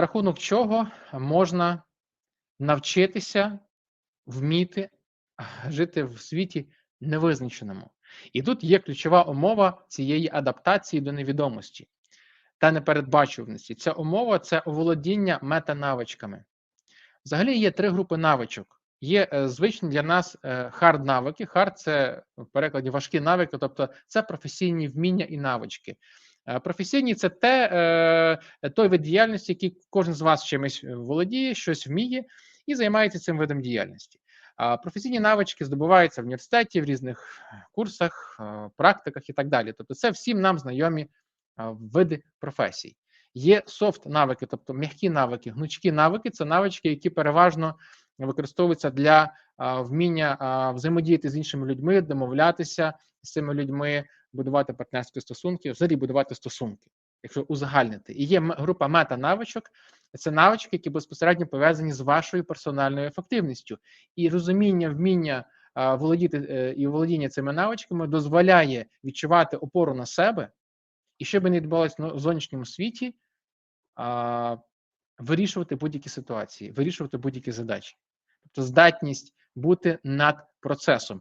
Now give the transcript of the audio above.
рахунок чого можна навчитися вміти жити в світі невизначеному. І тут є ключова умова цієї адаптації до невідомості та непередбачуваності. Ця умова це оволодіння метанавичками. Взагалі є три групи навичок. Є е, звичні для нас хард навики. Хард це в перекладі важкі навики, тобто це професійні вміння і навички. Е, професійні це те, е, той вид діяльності, який кожен з вас чимось володіє, щось вміє і займається цим видом діяльності. А професійні навички здобуваються в університеті, в різних курсах, практиках і так далі. Тобто, це всім нам знайомі види професій. Є софт навики, тобто м'які навики, гнучкі навики це навички, які переважно використовуються для вміння взаємодіяти з іншими людьми, домовлятися з цими людьми, будувати партнерські стосунки, взагалі будувати стосунки, якщо узагальнити. І є група мета-навичок, це навички, які безпосередньо пов'язані з вашою персональною ефективністю. І розуміння, вміння володіти е, і володіння цими навичками дозволяє відчувати опору на себе. І що би не відбувалося в зовнішньому світі, вирішувати будь-які ситуації, вирішувати будь-які задачі, тобто здатність бути над процесом.